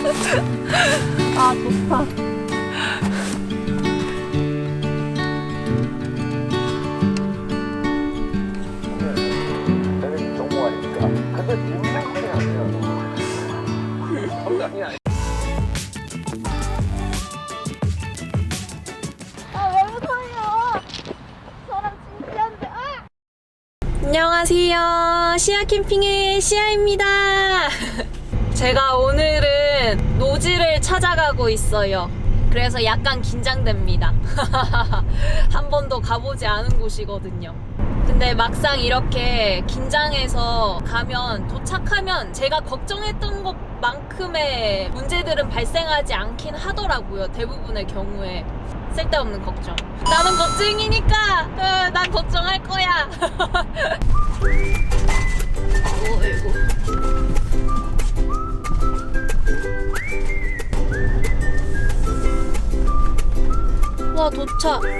아 좋다. 안녕하세요. 시아 캠핑의 시아입니다. 제가 오늘은 노지를 찾아가고 있어요. 그래서 약간 긴장됩니다. 한 번도 가보지 않은 곳이거든요. 근데 막상 이렇게 긴장해서 가면 도착하면 제가 걱정했던 것만큼의 문제들은 발생하지 않긴 하더라고요. 대부분의 경우에. 쓸데없는 걱정. 나는 겁쟁이니까 어, 난 걱정할 거야. 어이 구. 와 도착.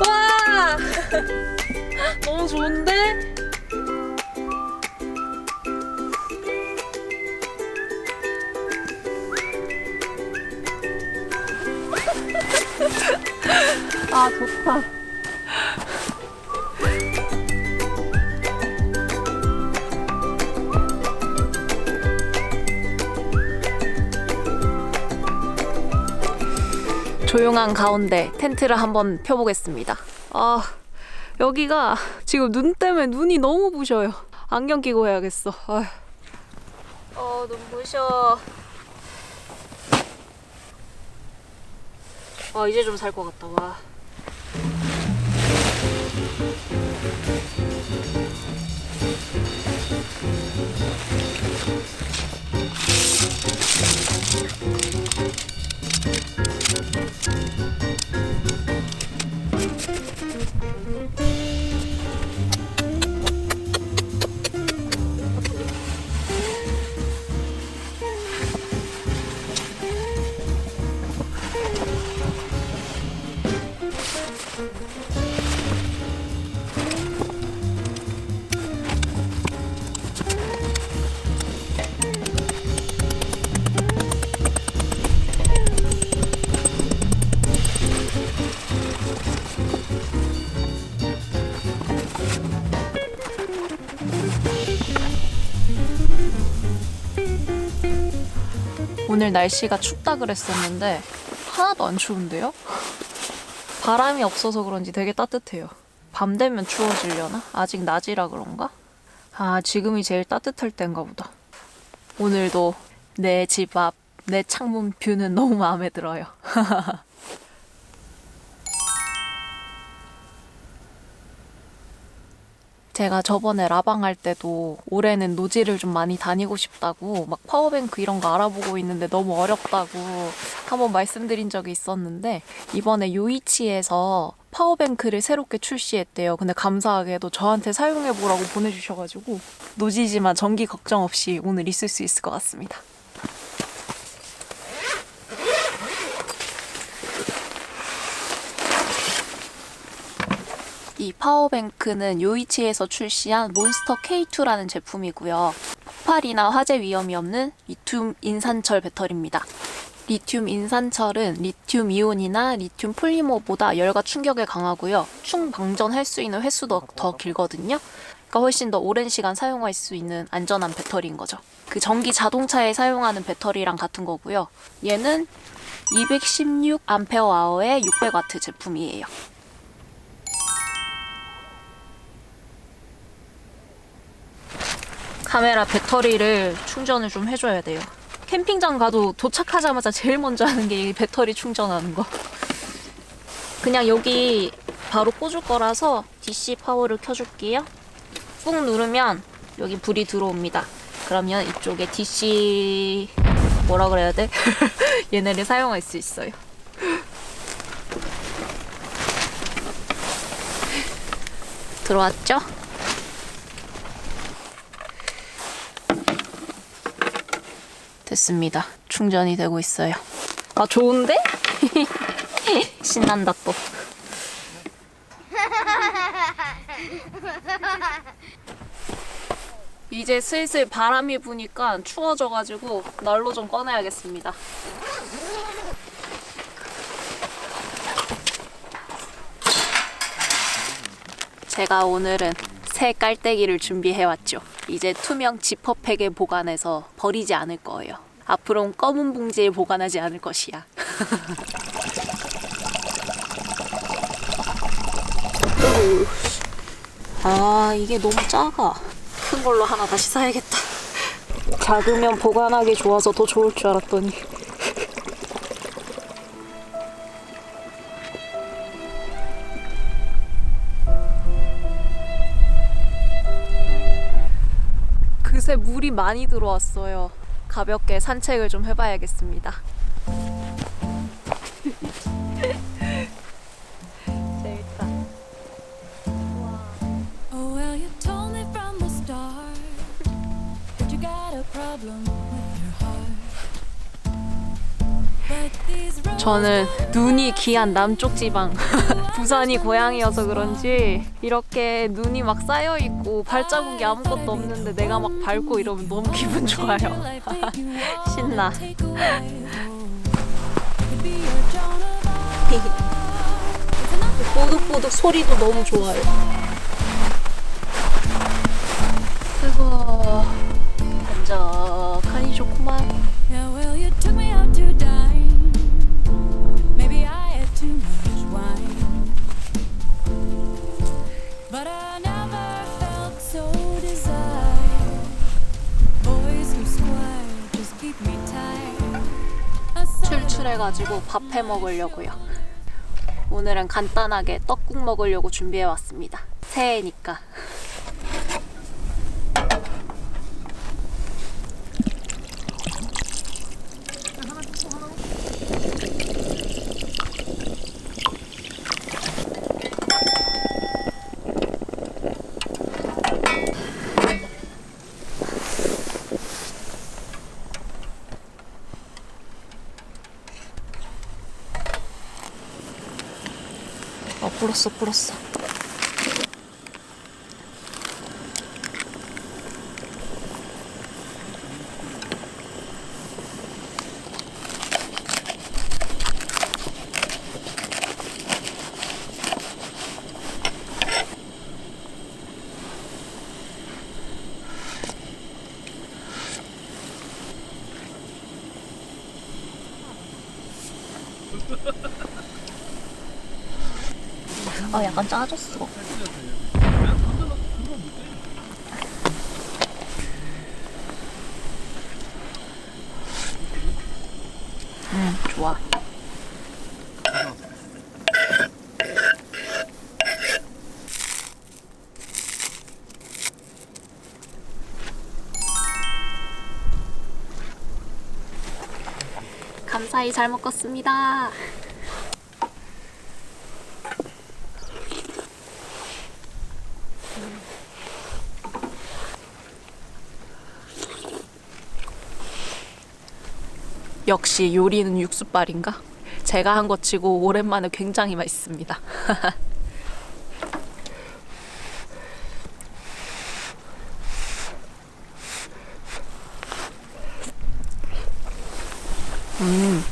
와 너무 좋은데? 아 좋다. 조용한 가운데 텐트를 한번 펴보겠습니다. 아, 여기가 지금 눈 때문에 눈이 너무 부셔요. 안경 끼고 해야겠어. 어, 눈 부셔. 아, 이제 좀 살 것 같다. 와. 오늘 날씨가 춥다 그랬었는데 하나도 안 추운데요? 바람이 없어서 그런지 되게 따뜻해요. 밤 되면 추워지려나? 아직 낮이라 그런가? 아, 지금이 제일 따뜻할 때인가 보다. 오늘도 내 집 앞, 내 창문 뷰는 너무 마음에 들어요. 제가 저번에 라방 할 때도 올해는 노지를 좀 많이 다니고 싶다고 막 파워뱅크 이런 거 알아보고 있는데 너무 어렵다고 한번 말씀드린 적이 있었는데 이번에 요이치에서 파워뱅크를 새롭게 출시했대요. 근데 감사하게도 저한테 사용해 보라고 보내주셔가지고 노지지만 전기 걱정 없이 오늘 있을 수 있을 것 같습니다. 이 파워뱅크는 요이치에서 출시한 몬스터 K2라는 제품이고요. 폭발이나 화재 위험이 없는 리튬 인산철 배터리입니다. 리튬 인산철은 리튬 이온이나 리튬 폴리머보다 열과 충격에 강하고요. 충방전할 수 있는 횟수도 더 길거든요. 그러니까 훨씬 더 오랜 시간 사용할 수 있는 안전한 배터리인 거죠. 그 전기 자동차에 사용하는 배터리랑 같은 거고요. 얘는 216암페어아워의 600와트 제품이에요. 카메라 배터리를 충전을 좀 해줘야 돼요. 캠핑장 가도 도착하자마자 제일 먼저 하는 게이 배터리 충전하는 거. 그냥 여기 바로 꽂을 거라서 DC 파워를 켜줄게요. 꾹 누르면 여기 불이 들어옵니다. 그러면 이쪽에 DC 뭐라 그래야 돼? 얘네를 사용할 수 있어요. 들어왔죠? 됐습니다. 충전이 되고 있어요. 아, 좋은데? 신난다 또. 이제 슬슬 바람이 부니까 추워져가지고 난로 좀 꺼내야겠습니다. 제가 오늘은 새 깔때기를 준비해왔죠. 이제 투명 지퍼팩에 보관해서 버리지 않을 거예요. 앞으로는 검은 봉지에 보관하지 않을 것이야. 아 이게 너무 작아. 큰 걸로 하나 다시 사야겠다. 작으면 보관하기 좋아서 더 좋을 줄 알았더니. 그새 물이 많이 들어왔어요. 가볍게 산책을 좀 해봐야겠습니다. 재밌다. Oh, 저는 눈이 귀한 남쪽 지방 부산이 고향이어서 그런지 이렇게 눈이 막 쌓여 있고 발자국이 아무것도 없는데 내가 막 밟고 이러면 너무 기분 좋아요. 신나. 뽀득뽀득 소리도 너무 좋아요. 밥 해 먹으려고요. 오늘은 간단하게 떡국 먹으려고 준비해 왔습니다. 새해니까. 어, 불었어, 불었어. 아, 약간 짜졌어. 음, 좋아. 감사히 잘 먹겠습니다. 역시 요리는 육수빨인가? 제가 한 것 치고 오랜만에 굉장히 맛있습니다. 음.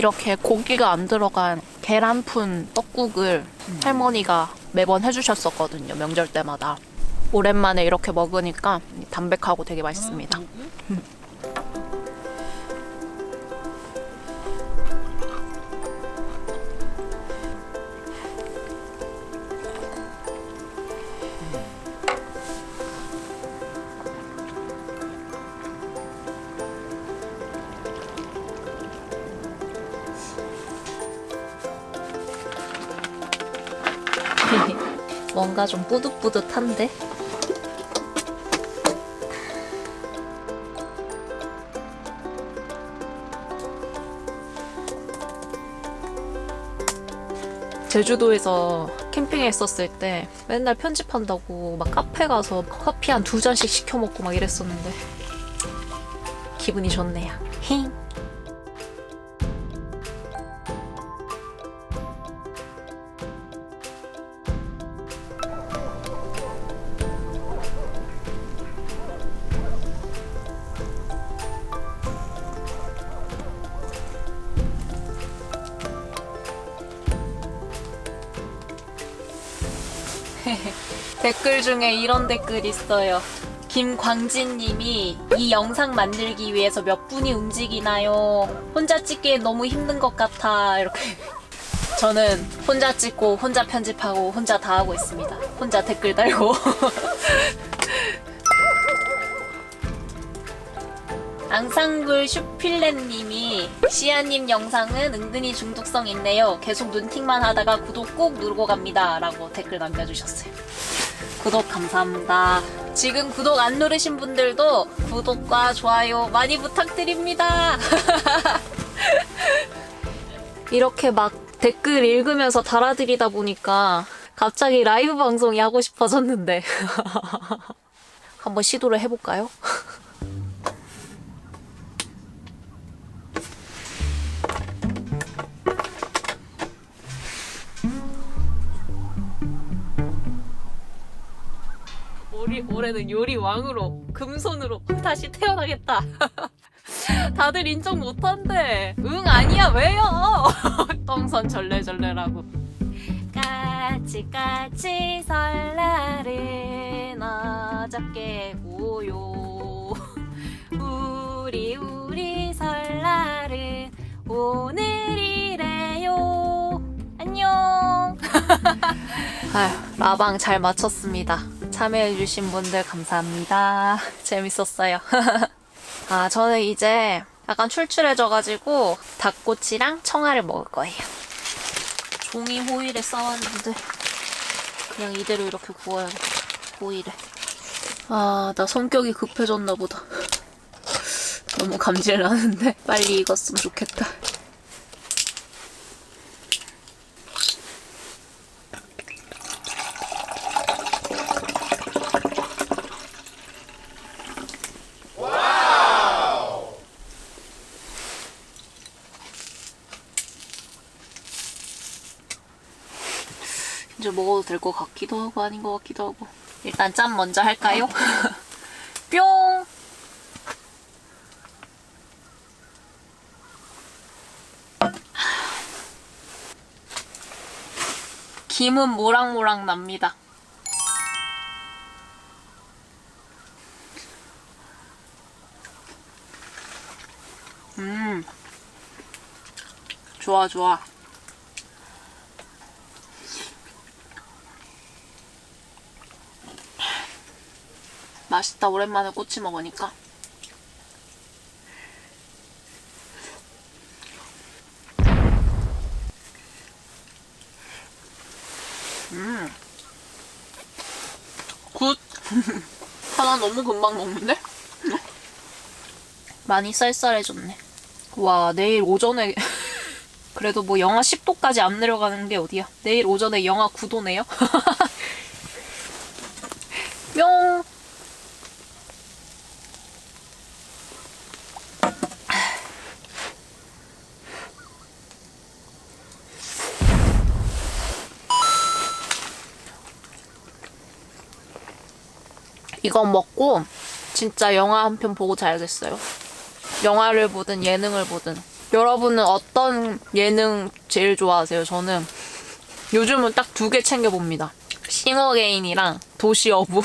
이렇게 고기가 안 들어간 계란푼 떡국을 할머니가 매번 해주셨었거든요. 명절 때마다. 오랜만에 이렇게 먹으니까 담백하고 되게 맛있습니다. 뭔가 좀 뿌듯뿌듯한데? 제주도에서 캠핑했었을 때 맨날 편집한다고 막 카페 가서 커피 한 두 잔씩 시켜 먹고 막 이랬었는데 기분이 좋네요. 힝. 중에 이런 댓글 있어요. 김광진 님이 이 영상 만들기 위해서 몇 분이 움직이나요? 혼자 찍기엔 너무 힘든 것 같아. 이렇게. 저는 혼자 찍고, 혼자 편집하고, 혼자 다 하고 있습니다. 혼자 댓글 달고. 앙상블 슈필렛님이 시아님 영상은 은근히 중독성 있네요. 계속 눈팅만 하다가 구독 꼭 누르고 갑니다. 라고 댓글 남겨주셨어요. 구독 감사합니다. 지금 구독 안 누르신 분들도 구독과 좋아요 많이 부탁드립니다. 이렇게 막 댓글 읽으면서 달아드리다 보니까 갑자기 라이브 방송이 하고 싶어졌는데 한번 시도를 해볼까요? 올해는 요리 왕으로 금손으로 다시 태어나겠다. 다들 인정 못한대. 응 아니야 왜요? 똥선 절레절레라고. 까치까치 설날은 어저께 고요. 우리 우리 설날은 오늘이래요. 안녕. 아휴, 라방 잘 마쳤습니다. 참여해주신 분들 감사합니다. 재밌었어요. 아, 저는 이제 약간 출출해져가지고 닭꼬치랑 청아를 먹을 거예요. 종이 호일에 싸왔는데 그냥 이대로 이렇게 구워야겠다. 호일에. 아, 나 성격이 급해졌나 보다. 너무 감질 나는데 빨리 익었으면 좋겠다. 것 같기도 하고 아닌 것 같기도 하고 일단 짠 먼저 할까요? 뿅! 김은 모락모락 납니다. 음, 좋아, 좋아. 맛있다. 오랜만에 꼬치 먹으니까. 음 굿. 하나 너무 금방 먹는데? 많이 쌀쌀해졌네. 와 내일 오전에 그래도 뭐 영하 10도까지 안 내려가는 게 어디야? 내일 오전에 영하 9도네요 뿅 이거 먹고 진짜 영화 한 편 보고 자야겠어요. 영화를 보든 예능을 보든. 여러분은 어떤 예능 제일 좋아하세요? 저는 요즘은 딱 두 개 챙겨봅니다. 싱어게인이랑 도시어부.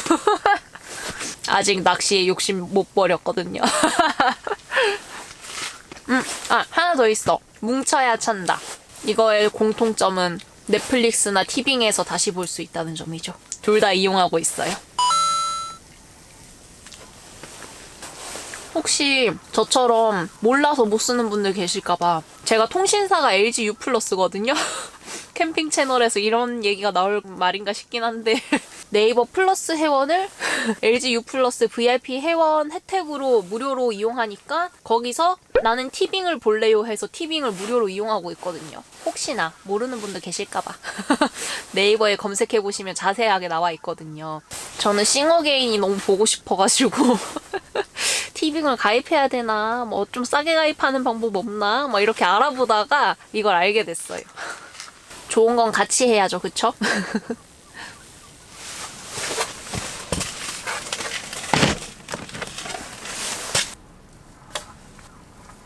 아직 낚시에 욕심 못 버렸거든요. 음, 아, 하나 더 있어. 뭉쳐야 찬다. 이거의 공통점은 넷플릭스나 티빙에서 다시 볼 수 있다는 점이죠. 둘 다 이용하고 있어요. 혹시 저처럼 몰라서 못 쓰는 분들 계실까봐 제가 통신사가 LG U 플러스거든요. 캠핑 채널에서 이런 얘기가 나올 말인가 싶긴 한데 네이버 플러스 회원을 LG U 플러스 VIP 회원 혜택으로 무료로 이용하니까 거기서 나는 티빙을 볼래요 해서 티빙을 무료로 이용하고 있거든요. 혹시나 모르는 분들 계실까봐 네이버에 검색해 보시면 자세하게 나와 있거든요. 저는 싱어게인이 너무 보고 싶어가지고 티빙을 가입해야 되나, 뭐 좀 싸게 가입하는 방법 없나, 뭐 이렇게 알아보다가 이걸 알게 됐어요. 좋은 건 같이 해야죠, 그쵸?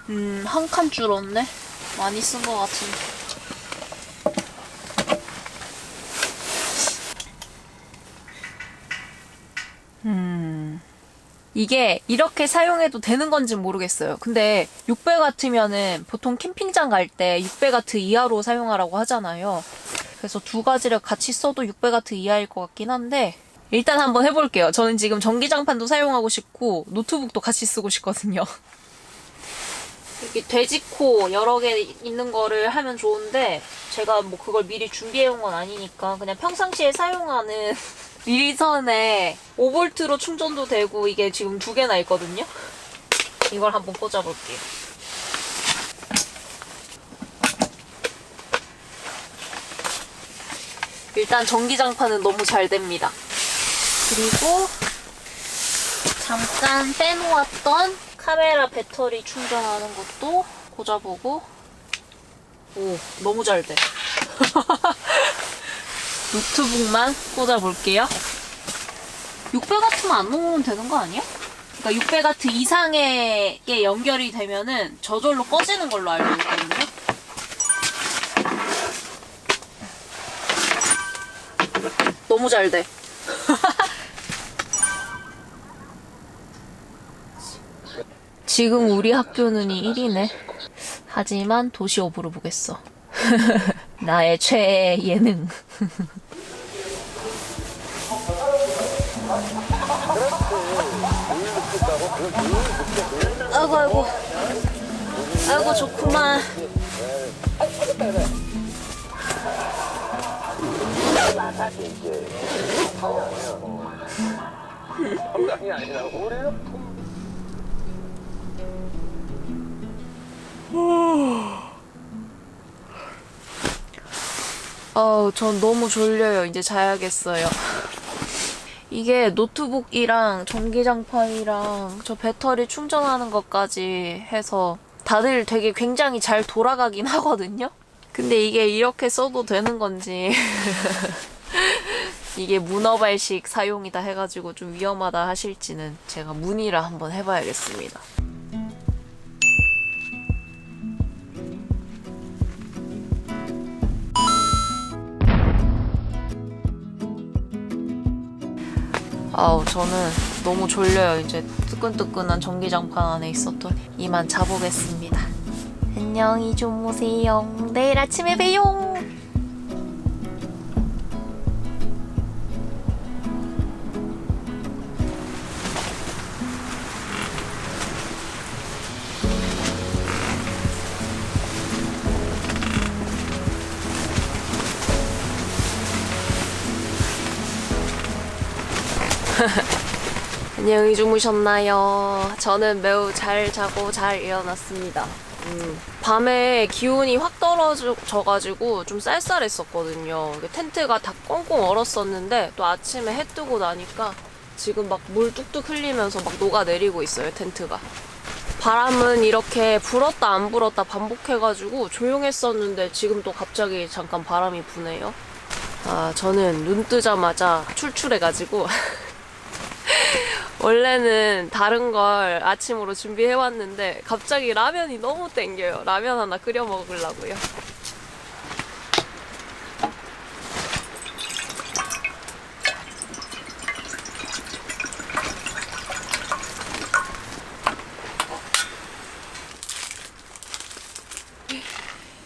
음, 한 칸 줄었네. 많이 쓴 것 같은데. 음. 이게 이렇게 사용해도 되는 건지 모르겠어요. 근데 6배 같으면은 보통 캠핑장 갈 때 6배 가트 이하로 사용하라고 하잖아요. 그래서 두 가지를 같이 써도 6배 가트 이하일 것 같긴 한데 일단 한번 해볼게요. 저는 지금 전기장판도 사용하고 싶고 노트북도 같이 쓰고 싶거든요. 이렇게 돼지코 여러 개 있는 거를 하면 좋은데 제가 뭐 그걸 미리 준비해온 건 아니니까 그냥 평상시에 사용하는 리선에 5볼트로 충전도 되고 이게 지금 두 개나 있거든요. 이걸 한번 꽂아볼게요. 일단 전기장판은 너무 잘 됩니다. 그리고 잠깐 빼놓았던 카메라 배터리 충전하는 것도 꽂아보고 오 너무 잘 돼. 노트북만 꽂아볼게요. 6배 같으면 안 놓으면 되는 거 아니야? 그러니까 6배 같트 이상의 게 연결이 되면은 저절로 꺼지는 걸로 알고 있거든요. 너무 잘 돼. 지금 우리 학교는 1위네. 하지만 도시 오브로 보겠어. 나의 최애 예능. 아이고 아이고 아이고 좋구만. 성당이 아니라 우리는 어우, 전 너무 졸려요. 이제 자야겠어요. 이게 노트북이랑 전기장판이랑 저 배터리 충전하는 것까지 해서 다들 되게 굉장히 잘 돌아가긴 하거든요? 근데 이게 이렇게 써도 되는 건지. 이게 문어발식 사용이다 해가지고 좀 위험하다 하실지는 제가 문의를 한번 해봐야겠습니다. 아우 저는 너무 졸려요. 이제 뜨끈뜨끈한 전기장판 안에 있었더니 이만 자보겠습니다. 안녕히 주무세요. 내일 아침에 봬요 안녕히 주무셨나요? 저는 매우 잘 자고 잘 일어났습니다. 음, 밤에 기온이 확 떨어져가지고 좀 쌀쌀했었거든요. 텐트가 다 꽁꽁 얼었었는데 또 아침에 해 뜨고 나니까 지금 막 물 뚝뚝 흘리면서 막 녹아내리고 있어요, 텐트가. 바람은 이렇게 불었다 안 불었다 반복해가지고 조용했었는데 지금 또 갑자기 잠깐 바람이 부네요. 아, 저는 눈 뜨자마자 출출해가지고 원래는 다른 걸 아침으로 준비해 왔는데 갑자기 라면이 너무 땡겨요. 라면 하나 끓여 먹으려고요.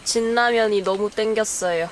진라면이 너무 땡겼어요.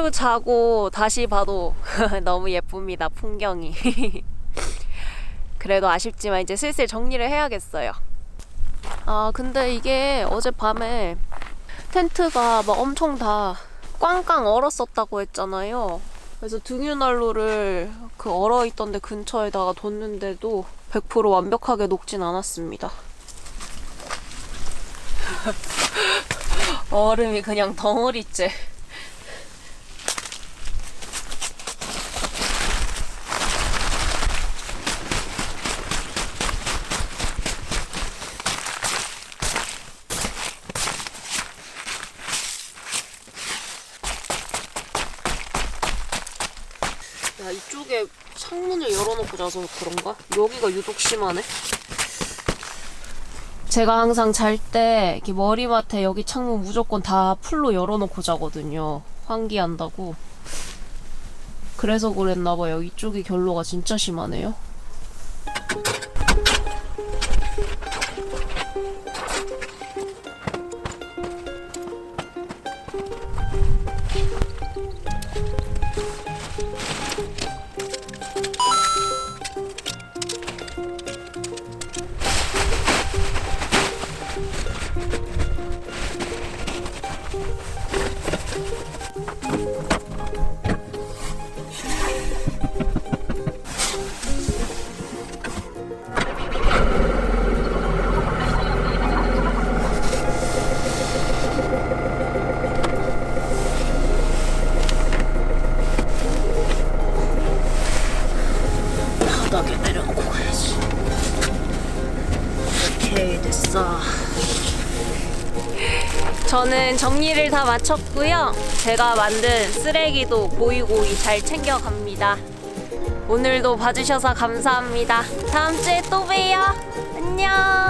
하루 자고 다시 봐도 너무 예쁩니다, 풍경이. 그래도 아쉽지만 이제 슬슬 정리를 해야겠어요. 아, 근데 이게 어젯밤에 텐트가 막 엄청 다 꽝꽝 얼었었다고 했잖아요. 그래서 등유난로를 그 얼어있던 데 근처에다가 뒀는데도 100% 완벽하게 녹진 않았습니다. 얼음이 그냥 덩어리째. 야 이쪽에 자서 그런가? 여기가 유독 심하네. 제가 항상 잘 때 이렇게 머리맡에 여기 창문 무조건 다 풀로 열어놓고 자거든요. 환기한다고. 그래서 그랬나봐요. 이쪽이 결로가 진짜 심하네요. 저는 정리를 다 마쳤고요. 제가 만든 쓰레기도 고이고이 잘 챙겨갑니다. 오늘도 봐주셔서 감사합니다. 다음 주에 또 봬요. 안녕.